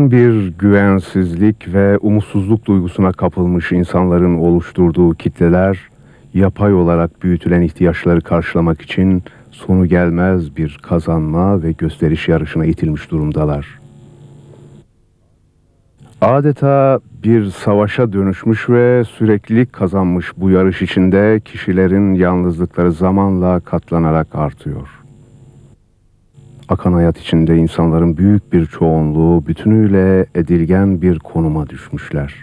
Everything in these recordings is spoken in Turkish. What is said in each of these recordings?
Derin bir güvensizlik ve umutsuzluk duygusuna kapılmış insanların oluşturduğu kitleler, yapay olarak büyütülen ihtiyaçları karşılamak için sonu gelmez bir kazanma ve gösteriş yarışına itilmiş durumdalar. Adeta bir savaşa dönüşmüş ve süreklilik kazanmış bu yarış içinde kişilerin yalnızlıkları zamanla katlanarak artıyor. Akan hayat içinde insanların büyük bir çoğunluğu bütünüyle edilgen bir konuma düşmüşler.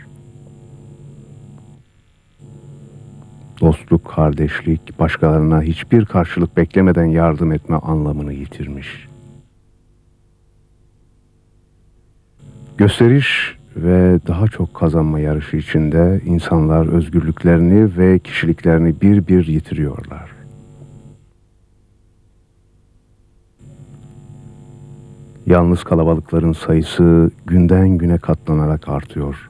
Dostluk, kardeşlik, başkalarına hiçbir karşılık beklemeden yardım etme anlamını yitirmiş. Gösteriş ve daha çok kazanma yarışı içinde insanlar özgürlüklerini ve kişiliklerini bir bir yitiriyorlar. Yalnız kalabalıkların sayısı günden güne katlanarak artıyor.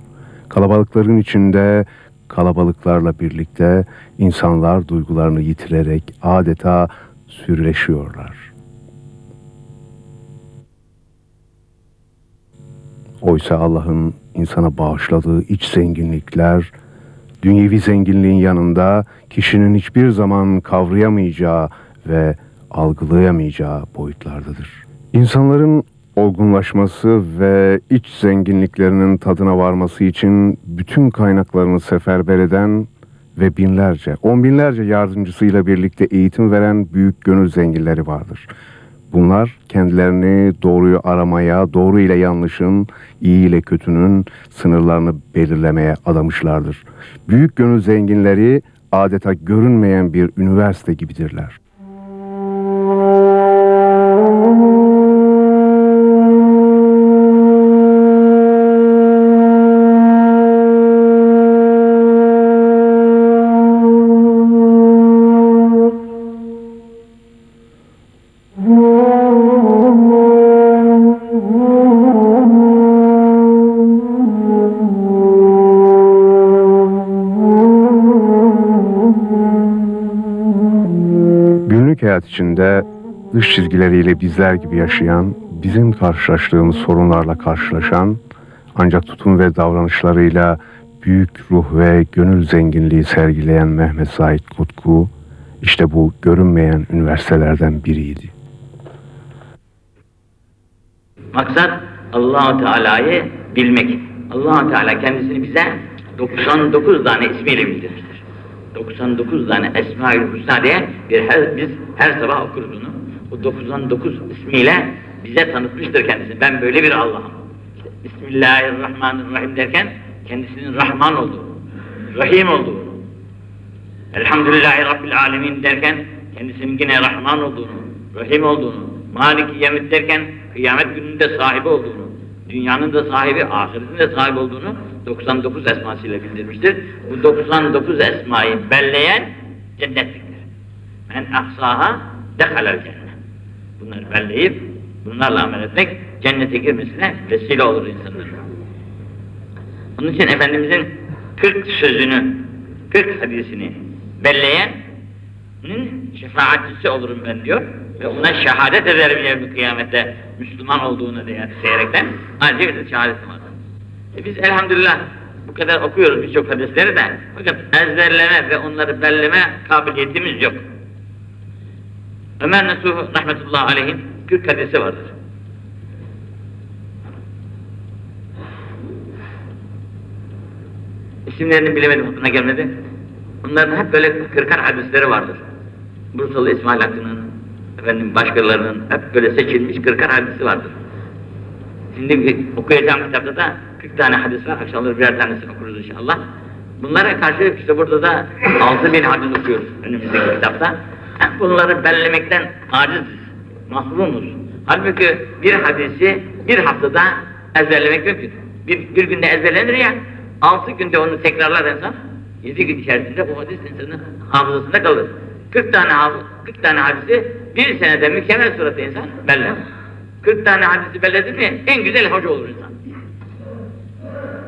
Kalabalıkların içinde kalabalıklarla birlikte insanlar duygularını yitirerek adeta sürüleşiyorlar. Oysa Allah'ın insana bağışladığı iç zenginlikler, dünyevi zenginliğin yanında kişinin hiçbir zaman kavrayamayacağı ve algılayamayacağı boyutlardadır. İnsanların olgunlaşması ve iç zenginliklerinin tadına varması için bütün kaynaklarını seferber eden ve binlerce, on binlerce yardımcısıyla birlikte eğitim veren büyük gönül zenginleri vardır. Bunlar kendilerini doğruyu aramaya, doğru ile yanlışın, iyi ile kötünün sınırlarını belirlemeye adamışlardır. Büyük gönül zenginleri adeta görünmeyen bir üniversite gibidirler. İçinde dış çizgileriyle bizler gibi yaşayan, bizim karşılaştığımız sorunlarla karşılaşan, ancak tutum ve davranışlarıyla büyük ruh ve gönül zenginliği sergileyen Mehmet Said Kutku, işte bu görünmeyen üniversitelerden biriydi. Maksat Allahu Teala'yı bilmek. Allahu Teala kendisini bize 99 tane ismiyle bildirmiştir. 99 tane Esma-ül Hüsna diye bir her, biz her sabah okuruz bunu. O 99 ismiyle bize tanıtmıştır kendisini. Ben böyle bir Allah'ım. İşte Bismillahirrahmanirrahim derken kendisinin Rahman olduğunu, Rahim olduğunu, Elhamdülillahi Rabbil Alemin derken kendisinin yine Rahman olduğunu, Rahim olduğunu, Maliki Yemid derken kıyamet gününde sahibi olduğunu, dünyanın da sahibi, ahiretin de sahibi olduğunu 99 esmasıyla bildirmiştir. Bu 99 esmayı belleyen cennetliktir. Men ahsaha dehalel cennet. Bunları belleyip bunlarla amel etmek cennete girmesine vesile olur insanların. Onun için Efendimizin 40 sözünü, 40 hadisini belleyenin şefaatçisi olurum ben diyor. Ve ona şehadet ederim yevmi kıyamette Müslüman olduğunu diye diyerekten ayrıca bir şehadetim var. E biz elhamdülillah bu kadar okuyoruz birçok hadisleri de fakat ezberleme ve onları belleme kabiliyetimiz yok. Ömer Nasuh rahmetullahi aleyhin 40 hadisi vardır. İsimlerini bilemedim, aklına gelmedi. Bunların hep böyle kırkan hadisleri vardır. Bursalı İsmail Hakkı'nın, efendim başkalarının hep böyle seçilmiş kırkan hadisi vardır. Şimdi okuyacağım kitapta da 40 tane hadis var, akşamları birer tanesini okuruz inşallah. Bunlara karşı işte burada da 6 bin hadis okuyoruz önümüzdeki kitapta. Bunları bellemekten aciziz, mahrumuz. Halbuki bir hadisi bir haftada ezberlemek mümkün. Bir, bir günde ezberlenir ya, altı günde onu tekrarlar insan, yedi gün içerisinde bu hadis insanın hafızasında kalır. 40 tane hafız, 40 tane hadisi bir senede mükemmel surette insan beller. 40 tane hadisi belledi mi en güzel hoca olur insan.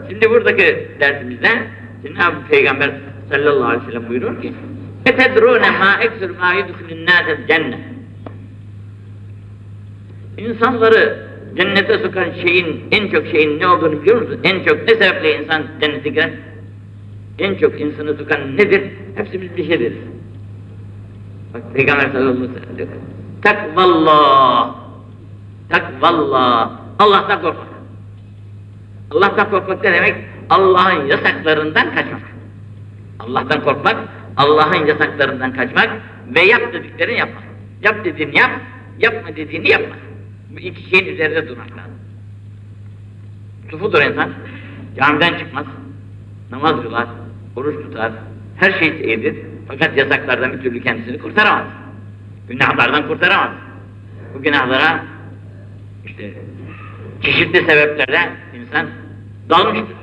Şimdi buradaki dersimizde Cenab-ı Peygamber sallallahu aleyhi ve sellem buyuruyor ki Etedrûne mâ eksir mâ yudhulun nâsel cennet İnsanları cennete sokan şeyin, en çok şeyin ne olduğunu biliyor musunuz? En çok ne sebeple insan cennete girer? En çok insanı sokan nedir? Hepsimiz bir şey deriz. Bak Peygamber sallallahu aleyhi ve sellem diyor. Takvallah Takvallah. Allah'tan korkmak. Allah'tan korkmak ne demek? Allah'ın yasaklarından kaçmak. Allah'tan korkmak, Allah'ın yasaklarından kaçmak ve yap dediklerini yapmak. Yap dediğini yap, yapma dediğini yapma. Bu iki şeyin üzerinde durmak lazım. Sufudur insan. Camiden çıkmaz. Namaz kılar, oruç tutar. Her şey iyidir. Fakat yasaklardan bir türlü kendisini kurtaramaz. Günahlardan kurtaramaz. Bu günahlara işte çeşitli sebeplerle insan dalmıştır.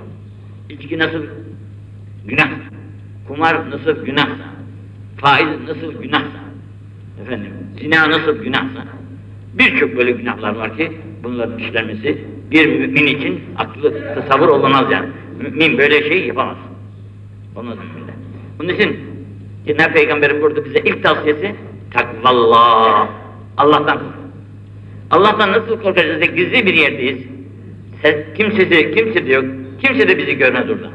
İçki nasıl günah, kumar nasıl günahsa, faiz nasıl günahsa, efendim, zina nasıl günahsa, birçok böyle günahlar var ki bunların işlenmesi bir mümin için aklı tasavvur olamaz yani. Mümin böyle şey yapamaz. Olmaz müminde. Bunun için Cenab-ı Peygamber'in burada bize ilk tavsiyesi takvallah. Allah'tan kork. Allah'tan nasıl korkacağız? Gizli bir yerdeyiz. Ses, kimsesi, kimse de yok. Kimse de bizi görmez orada.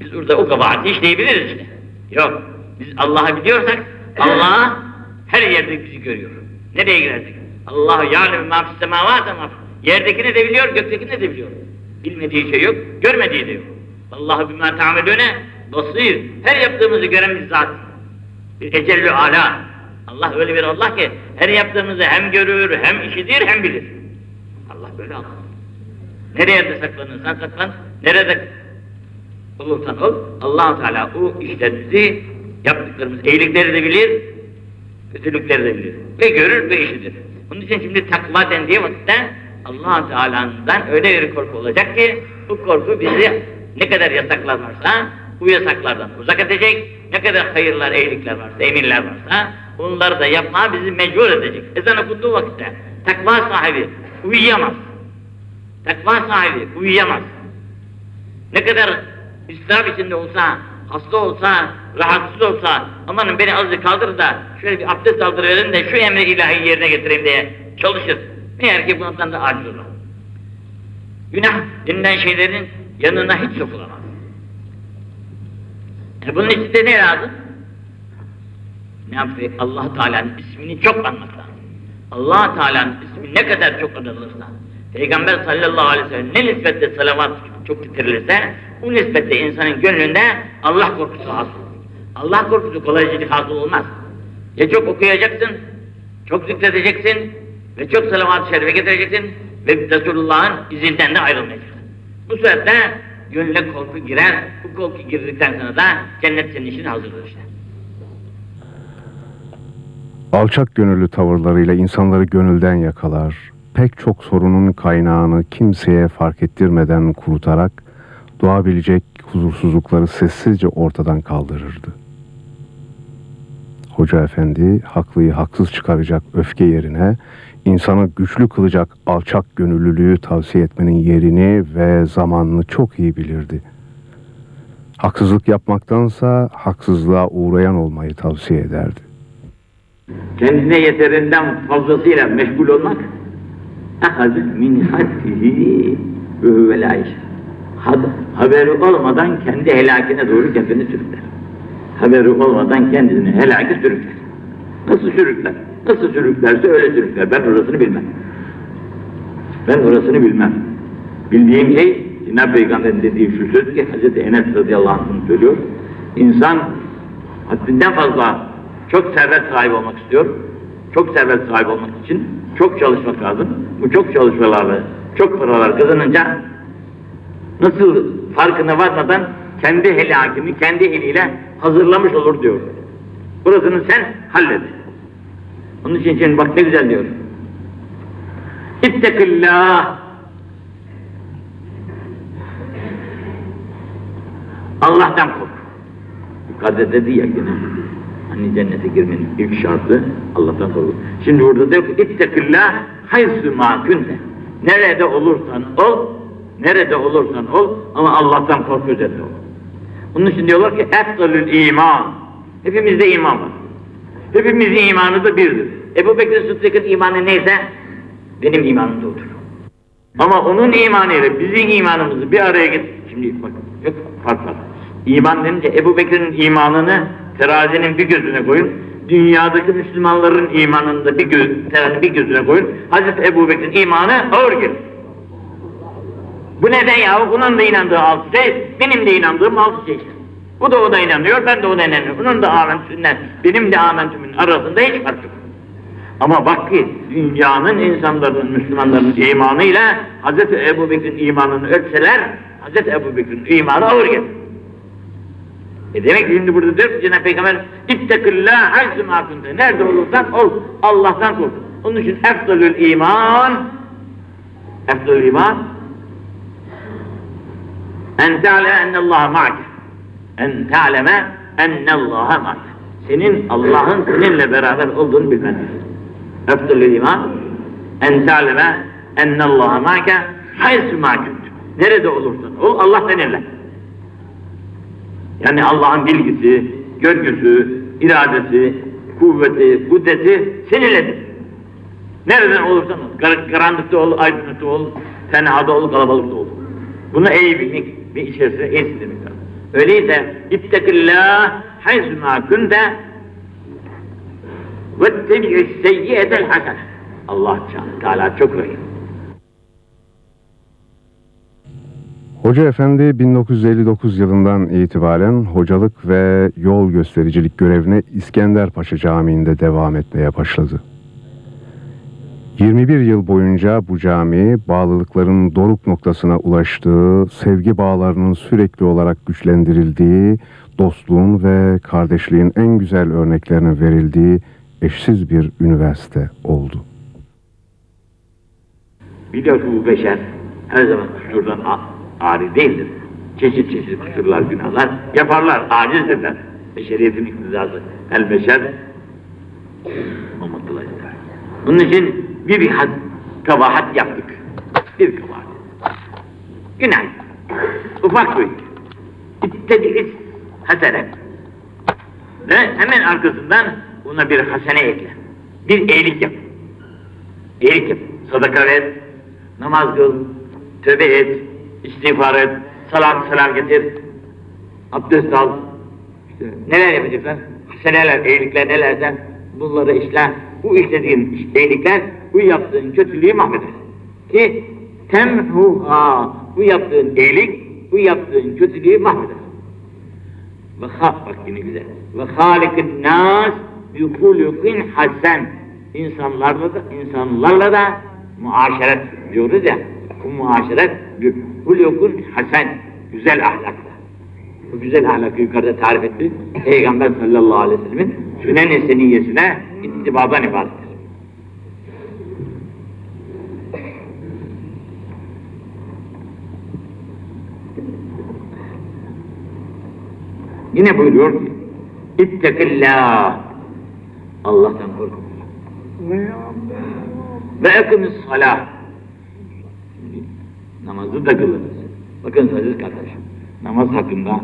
Biz burada o kabahati işleyebiliriz işte. Yok. Biz Allah'ı biliyorsak Allah her yerde bizi görüyor. Nereye girersek. Allah yâlem mâ fis semâvâte mâ Yerdekini de biliyor, göktekini de biliyor. Bilmediği şey yok, görmediği de yok. Allahu bimâ ta'melûne basîr. Her yaptığımızı gören bir zat. Bir ecellü ala. Allah öyle bir Allah ki her yaptığımızı hem görür, hem işitir, hem bilir. Allah böyle Allah. Nereye de saklanırsan saklan, nerede olursan ol, allah Teala o işlerimizi, yaptıklarımız, iyilikleri de bilir, kötülükleri de bilir. Ve görür ve işitir. Bunun için şimdi takva dendiği vakitte allah Teala'dan öyle bir korku olacak ki, bu korku bizi ne kadar yasaklar varsa, bu yasaklardan uzak edecek, ne kadar hayırlar, iyilikler varsa, emirler varsa, bunları da yapmaya bizi mecbur edecek. Ezan okunduğu vakitte takva sahibi uyuyamaz. Takva sahibi uyuyamaz. Ne kadar İslam içinde olsa, hasta olsa, rahatsız olsa, amanın beni azıcık kaldır da şöyle bir abdest aldırıverin de şu emri ilahi yerine getireyim diye çalışır. Meğer ki bundan da aciz olur. Günah denilen şeylerin yanına hiç sokulamaz. E bunun için de ne lazım? Ne yapıyor? allah Teala'nın ismini çok anmak lazım. allah Teala'nın ismi ne kadar çok anılırsa, Peygamber sallallahu aleyhi ve sellem ne nispetle salavat çok getirilirse, bu nispetle insanın gönlünde Allah korkusu hasıl. Allah korkusu kolaycılık hasıl olmaz. Ya çok okuyacaksın, çok zikredeceksin ve çok salavat-ı şerife getireceksin ve Resulullah'ın izinden de ayrılmayacaksın. Bu sebeple gönlüne korku girer, bu korku girdikten sonra da cennet senin için hazırdır işte. Alçak gönüllü tavırlarıyla insanları gönülden yakalar, pek çok sorunun kaynağını kimseye fark ettirmeden kurutarak doğabilecek huzursuzlukları sessizce ortadan kaldırırdı. Hoca efendi haklıyı haksız çıkaracak öfke yerine insanı güçlü kılacak alçak gönüllülüğü tavsiye etmenin yerini ve zamanını çok iyi bilirdi. Haksızlık yapmaktansa haksızlığa uğrayan olmayı tavsiye ederdi. Kendine yeterinden fazlasıyla meşgul olmak ehazı min haddihi ve huve la yash'ur. Had- haberi olmadan kendi helakine doğru kendini sürükler. Haberi olmadan kendini helake sürükler. Nasıl sürükler? Nasıl sürüklerse öyle sürükler. Ben orasını bilmem. Ben orasını bilmem. Bildiğim şey Cenab-ı Peygamber'in dediği şu söz ki Hz. Enes radıyallahu anh söylüyor. İnsan haddinden fazla çok servet sahibi olmak istiyor. Çok servet sahibi olmak için çok çalışmak lazım. Bu çok çalışmalarla çok paralar kazanınca nasıl farkına varmadan kendi helakini kendi eliyle hazırlamış olur diyor. Burasını sen hallet. Onun için şimdi bak ne güzel diyor. İttekillah Allah'tan kork. Yukarıda dedi ya yine. Hani cennete girmenin ilk şartı Allah'tan korku. Şimdi burada diyor ki ittekillah haysu ma kunte. Nerede olursan ol, nerede olursan ol ama Allah'tan korku üzerinde ol. Onun için diyorlar ki efdalül iman. Hepimizde iman var. Hepimizin imanı da birdir. Ebu Bekir Sıddık'ın imanı neyse benim imanım da odur. Ama onun imanıyla bizim imanımızı bir araya get. Şimdi bak çok fark var. İman denince Ebu Bekir'in imanını terazinin bir gözüne koyun. Dünyadaki Müslümanların imanını da bir, göz, terazinin bir gözüne koyun. Hazreti Ebu Bekir'in imanı ağır gelir. Bu neden ya? Bunun da inandığı altı şey, benim de inandığım altı şey. Bu da ona inanıyor, ben de ona inanıyorum. Bunun da amentünden, benim de amentümün arasında hiç fark yok. Ama bak ki dünyanın insanların, Müslümanların imanıyla Hz. Ebu Bekir'in imanını ölçseler, Hz. Ebu Bekir'in imanı ağır gelir. E demek şimdi burada diyor ki Cenab-ı Peygamber İttekillâh hayzı mâkunte. Nerede olursan ol, Allah'tan kork. Onun için efdalül iman efdalül iman en te'aleme ennallâhe ma'ke. En te'aleme ennallâhe ma'ke. Senin Allah'ın seninle beraber olduğunu bilmendir. Efdalül iman en te'aleme ennallâhe ma'ke hayzı mâke. Nerede olursan ol Allah seninle. Yani Allah'ın bilgisi, görgüsü, iradesi, kuvveti, kudreti seninledir. Nereden olursan ol, kar- karanlıkta ol, aydınlıkta ol, tenhada ol, kalabalıkta ol. Bunu iyi bilmek ve içerisine iyi sindirmek lazım. Öyleyse ittekillâh hayzumâ kunte vettebi'is seyyiyetel hasene. Allah Teala çok rahim. Hoca Efendi 1959 yılından itibaren hocalık ve yol göstericilik görevine İskenderpaşa Camii'nde devam etmeye başladı. 21 yıl boyunca bu cami bağlılıkların doruk noktasına ulaştığı, sevgi bağlarının sürekli olarak güçlendirildiği, dostluğun ve kardeşliğin en güzel örneklerinin verildiği eşsiz bir üniversite oldu. Biliyorsun beşer her zaman kusurdan a- ari değildir. Çeşit çeşit kusurlar, günahlar yaparlar, acizdirler. Beşeriyetin iktidası. El beşer Muhammed Bunun için bir bir had, kabahat yaptık. Bir kabahat. Günah. Ufak büyük. İttediğiz hasene. Ve hemen arkasından buna bir hasene ekle. Bir iyilik yap. İyilik yap. Sadaka ver, namaz kıl, tövbe et, istiğfar et, salat selam getir, abdest al. İşte neler yapacaksın? Seneler, iyilikler nelerden bunları işle. Bu işlediğin iyilikler bu yaptığın kötülüğü mahveder. Ki temhuha bu yaptığın iyilik bu yaptığın kötülüğü mahveder. Ve bak yine güzel. Ve halikin nas bi hulukin hasen. İnsanlarla da, insanlarla da muaşeret diyoruz ya. Bu muaşeret bir hulukun hasen. Güzel ahlakla. Bu güzel ahlakı yukarıda tarif etti. Peygamber sallallahu aleyhi ve sellemin sünen-i seniyyesine ittibadan ibarettir. Yine buyuruyor ki İttekillâh Allah'tan korkun. Ve ekimiz salah. Namazı da kılırız. Bakın aziz kardeşim, namaz hakkında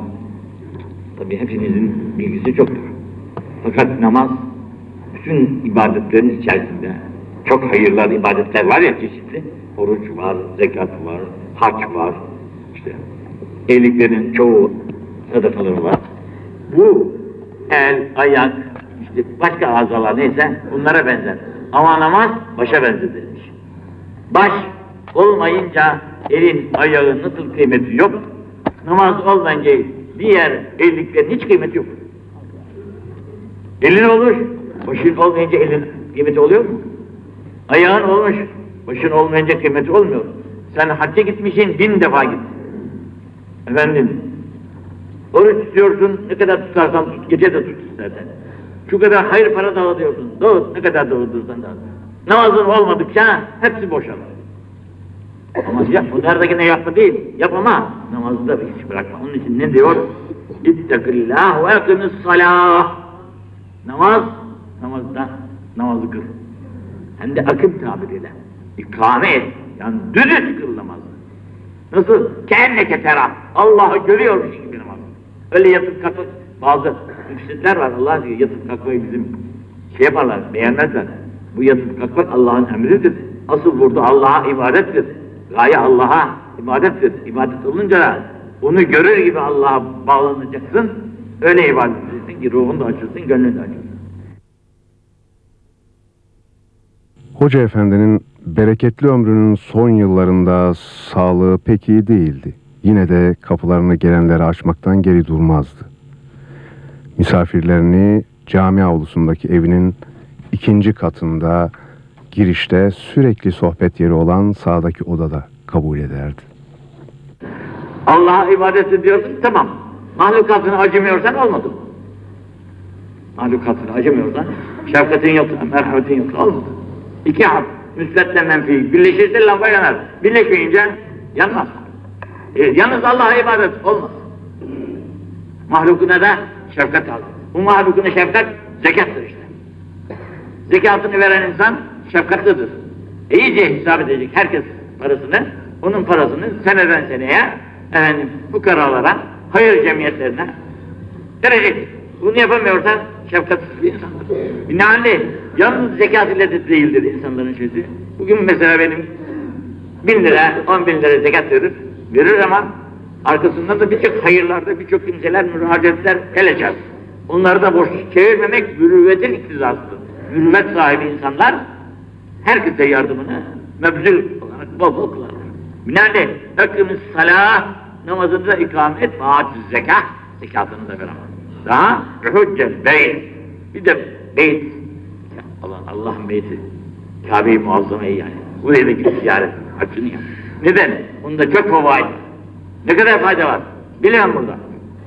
tabi hepinizin bilgisi çoktur. Fakat namaz bütün ibadetlerin içerisinde çok hayırlar, ibadetler var ya çeşitli. Oruç var, zekat var, hac var. işte iyiliklerin çoğu sadakaları var. Bu el, ayak, işte başka azalar neyse bunlara benzer. Ama namaz başa benzetilmiş. Baş olmayınca elin, ayağın nasıl kıymeti yok, namaz olmayınca diğer elliklerin hiç kıymeti yok. Elin olmuş, başın olmayınca elin kıymeti oluyor mu? Ayağın olmuş, başın olmayınca kıymeti olmuyor. Sen hacca gitmişsin, bin defa git. Efendim, oruç tutuyorsun, ne kadar tutarsan tut, gece de tut istersen. Şu kadar hayır para dağıtıyorsun, dağıt, ne kadar dağıtırsan dağıt. Namazın olmadıkça hepsi boşalır. Ama yap, bu neredekine yapma değil, yap ama namazı da hiç bırakma. Onun için ne diyor? İttekillâh ve ekimiz salâh. Namaz, namazda namazı kıl. Hem de akım tabiriyle. İkame et. Yani dürüst kıl namazı. Nasıl? Kenneke tera. Allah'ı görüyormuş gibi namaz. Öyle yatıp kalkıp bazı müfsitler var Allah diyor yatıp kalkmayı bizim şey yaparlar, beğenmezler. Bu yatıp kalkmak Allah'ın emridir. Asıl burada Allah'a ibadettir. Gaye Allah'a ibadettir. İbadet olunca onu görür gibi Allah'a bağlanacaksın. Öyle ibadet edeceksin ki ruhun da açılsın, gönlün de açılsın. Hoca Efendi'nin bereketli ömrünün son yıllarında sağlığı pek iyi değildi. Yine de kapılarını gelenlere açmaktan geri durmazdı. Misafirlerini cami avlusundaki evinin ikinci katında girişte sürekli sohbet yeri olan sağdaki odada kabul ederdi. Allah'a ibadet ediyorsun tamam. Mahlukatına acımıyorsan olmadı. Mahlukatına acımıyorsan şefkatin yok, merhametin yok olmadı. İki harf müsbetle menfi birleşirse lamba yanar. Birleşmeyince yanmaz. E, yalnız Allah'a ibadet olmaz. Mahlukuna da şefkat al. Bu mahlukuna şefkat zekattır işte. Zekatını veren insan şefkatlidir. İyice hesap edecek herkes parasını, onun parasını seneden seneye efendim fukaralara, hayır cemiyetlerine verecek. Bunu yapamıyorsan şefkatsiz bir insandır. Binaenaleyh yalnız zekat ile de değildir insanların şeysi. Bugün mesela benim bin lira, on bin lira zekat verir, verir ama arkasından da birçok hayırlarda birçok kimseler, müracaatler gelecek. Onları da boş çevirmemek mürüvvetin iktizasıdır. Mürüvvet sahibi insanlar herkese yardımını mebzul olarak bol bol kılarlar. Binaenaleyh ekimiz salah namazını da ikamet et, vaat zekah, zekatını da veremez. Daha hüccel beyt, bir de beyt, Allah, Allah'ın beyti, Kabe-i Muazzame'yi yani. Buraya da gidip ziyaret, haccını yap. Neden? Bunda çok favaid. Ne kadar fayda var? Biliyorum burada.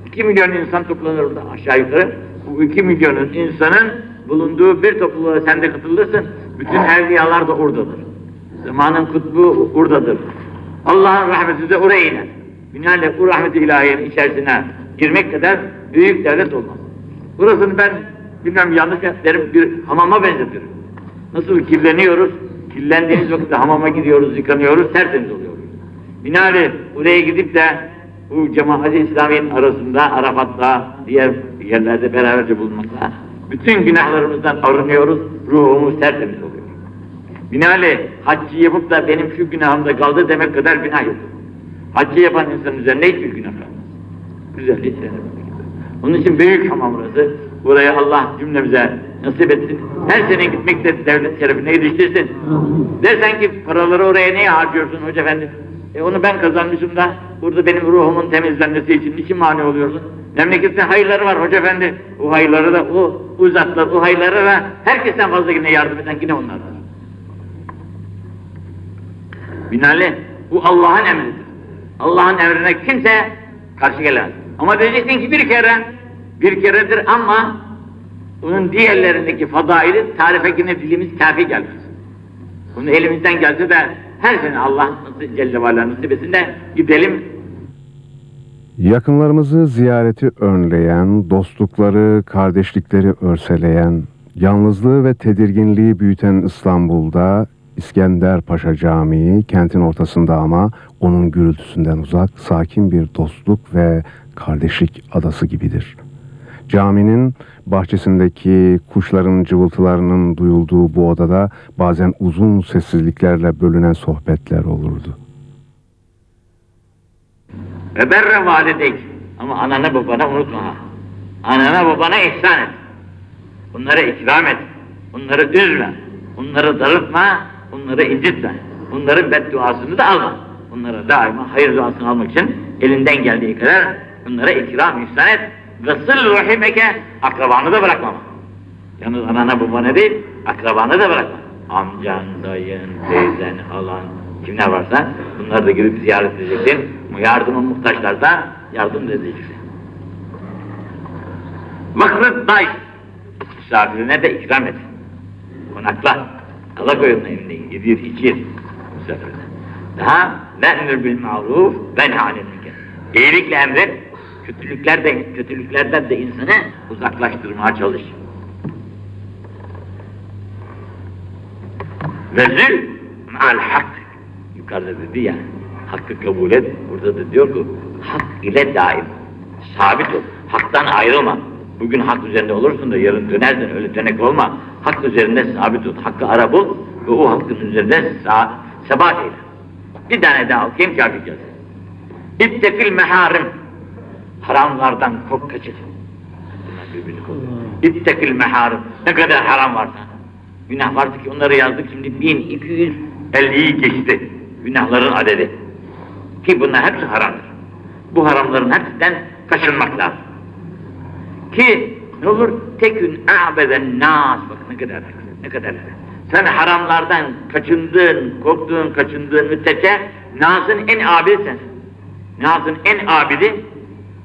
2 milyon insan toplanır burada aşağı yukarı. Bu 2 milyonun insanın bulunduğu bir topluluğa sen de katılırsın. Bütün evliyalar da oradadır. Zamanın kutbu oradadır. Allah'ın rahmeti de oraya iner. Binaenaleyh bu rahmet-i ilahiyenin içerisine girmek kadar büyük devlet olmaz. Burasını ben bilmem yanlış derim bir hamama benzetirim. Nasıl kirleniyoruz? Kirlendiğimiz vakitte hamama gidiyoruz, yıkanıyoruz, tertemiz oluyoruz. Binaenaleyh buraya gidip de bu cemaat-i İslamiye'nin arasında, Arafat'ta, diğer yerlerde beraberce bulunmakla bütün günahlarımızdan arınıyoruz, ruhumuz tertemiz oluyor. Binaenaleyh haccı yapıp da benim şu günahımda kaldı demek kadar günah yok. Haccı yapan insanın üzerine hiçbir günah kalmaz. Güzelliği seyredilmek. Onun için büyük hamam burası. Buraya Allah cümlemize nasip etsin. Her sene gitmek de devlet şerefine yetiştirsin. Dersen ki paraları oraya niye harcıyorsun hoca efendi? E onu ben kazanmışım da burada benim ruhumun temizlenmesi için niçin mani oluyorsun? Memlekette hayırları var hoca efendi. O hayırları da o uzatlar, o hayırları da herkesten fazla yine yardım eden yine onlardır. Binaenaleyh bu Allah'ın emridir. Allah'ın emrine kimse karşı gelemez. Ama diyeceksin ki bir kere, bir keredir ama bunun diğerlerindeki fadaili tarife yine dilimiz kafi gelmez. Bunu elimizden gelse de her sene Allah Celle ve Ala gidelim Yakınlarımızı ziyareti önleyen, dostlukları, kardeşlikleri örseleyen, yalnızlığı ve tedirginliği büyüten İstanbul'da İskender Paşa Camii kentin ortasında ama onun gürültüsünden uzak, sakin bir dostluk ve kardeşlik adası gibidir. Caminin bahçesindeki kuşların cıvıltılarının duyulduğu bu odada bazen uzun sessizliklerle bölünen sohbetler olurdu. Ve berre valideyk. Ama anana babana unutma. Anana babana ihsan et. Bunları ikram et. Bunları üzme. Bunları darıltma. Bunları incitme. Bunların bedduasını da alma. Bunlara daima hayır duasını almak için elinden geldiği kadar bunlara ikram ihsan et. Ve sıl rahimeke akrabanı da bırakma. Yalnız anana babana değil, akrabanı da bırakma. Amcan, dayın, teyzen, halan, kimler varsa bunları da gidip ziyaret edeceksin. Yardımın muhtaçlar da yardım da edeceksin. Makrıt day. Misafirine de ikram et. Konakla. Alakoyunun evinde yedir, içir. Misafirine. Daha ve'mür bil maruf ve nehanil münker. İyilikle emret, kötülüklerden, kötülüklerden de insanı uzaklaştırmaya çalış. Vezül ma'al hak. Yukarıda dedi ya, hakkı kabul et. Burada da diyor ki, hak ile daim. Sabit ol. Haktan ayrılma. Bugün hak üzerinde olursun da yarın dönersin. Öyle dönek olma. Hak üzerinde sabit ol. Hakkı ara bul ve o hakkın üzerinde sa sebat eyle. Bir tane daha okuyayım çarpacağız. İttekil meharim. Haramlardan kork koruyor. İttekil meharim. Ne kadar haram varsa. Günah vardı ki onları yazdık şimdi 1250'yi geçti. Günahların adedi. Ki bunlar hepsi haramdır. Bu haramların hepsinden kaçınmak lazım. Ki ne olur tekün a'beden nas bak ne kadar ne kadar sen haramlardan kaçındığın, korktuğun, kaçındığın müddetçe Naz'ın en abidi sensin. Naz'ın en abidi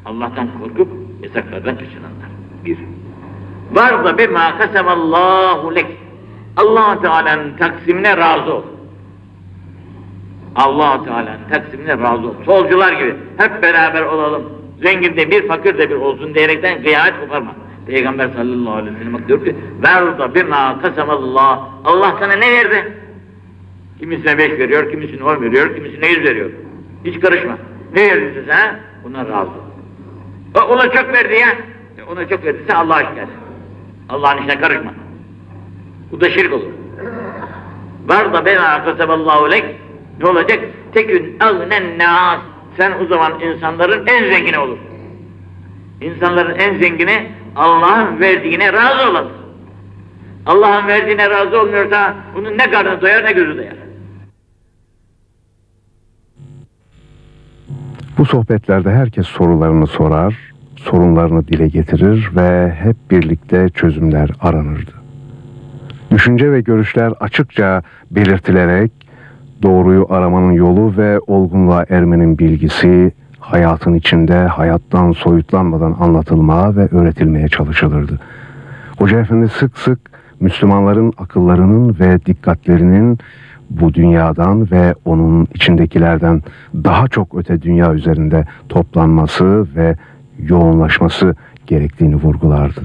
Allah'tan korkup yasaklardan kaçınanlar. Bir. Var da bima kasemallahu lek. allah Teala'nın taksimine razı ol. allah Teala'nın taksimine razı ol. Solcular gibi hep beraber olalım. Zengin de bir, fakir de bir olsun diyerekten kıyamet koparma. Peygamber sallallahu aleyhi ve sellem diyor ki ver da bima kasemallah. Allah sana ne verdi? Kimisine beş veriyor, kimisine on veriyor, kimisine yüz veriyor. Hiç karışma. Ne verdiyse sana buna razı ol. O, ona çok verdi ya. Ona çok verdiyse Allah'a et. Allah'ın işine karışma. Bu da şirk olur. Var da bema kaseballahu lek ne olacak? Tekün agnen nas. Sen o zaman insanların en zengini olur. İnsanların en zengini Allah'ın verdiğine razı olasın. Allah'ın verdiğine razı olmuyorsa bunun ne karnı doyar ne gözü doyar. Bu sohbetlerde herkes sorularını sorar, sorunlarını dile getirir ve hep birlikte çözümler aranırdı. Düşünce ve görüşler açıkça belirtilerek doğruyu aramanın yolu ve olgunluğa ermenin bilgisi hayatın içinde hayattan soyutlanmadan anlatılmaya ve öğretilmeye çalışılırdı. Hoca Efendi sık sık Müslümanların akıllarının ve dikkatlerinin bu dünyadan ve onun içindekilerden daha çok öte dünya üzerinde toplanması ve yoğunlaşması gerektiğini vurgulardı.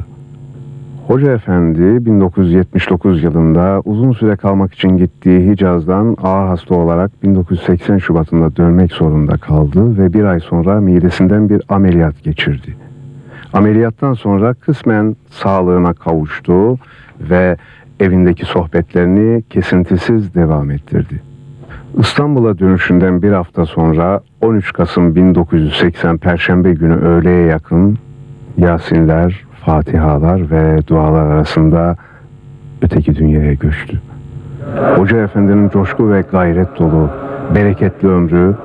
Hoca Efendi 1979 yılında uzun süre kalmak için gittiği Hicaz'dan ağır hasta olarak 1980 Şubat'ında dönmek zorunda kaldı ve bir ay sonra midesinden bir ameliyat geçirdi. Ameliyattan sonra kısmen sağlığına kavuştu ve evindeki sohbetlerini kesintisiz devam ettirdi. İstanbul'a dönüşünden bir hafta sonra 13 Kasım 1980 Perşembe günü öğleye yakın Yasinler, Fatihalar ve dualar arasında öteki dünyaya göçtü. Hoca Efendi'nin coşku ve gayret dolu, bereketli ömrü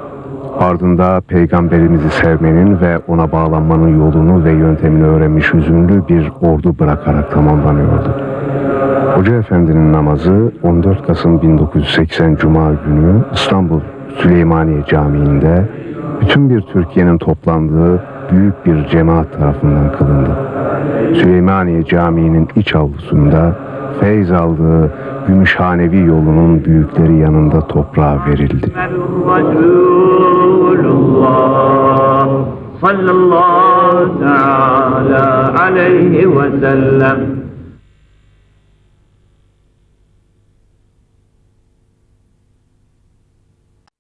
ardında peygamberimizi sevmenin ve ona bağlanmanın yolunu ve yöntemini öğrenmiş hüzünlü bir ordu bırakarak tamamlanıyordu. Hoca Efendi'nin namazı 14 Kasım 1980 Cuma günü İstanbul Süleymaniye Camii'nde bütün bir Türkiye'nin toplandığı büyük bir cemaat tarafından kılındı. Süleymaniye Camii'nin iç avlusunda feyz aldığı Gümüşhanevi yolunun büyükleri yanında toprağa verildi. Sallallahu aleyhi ve sellem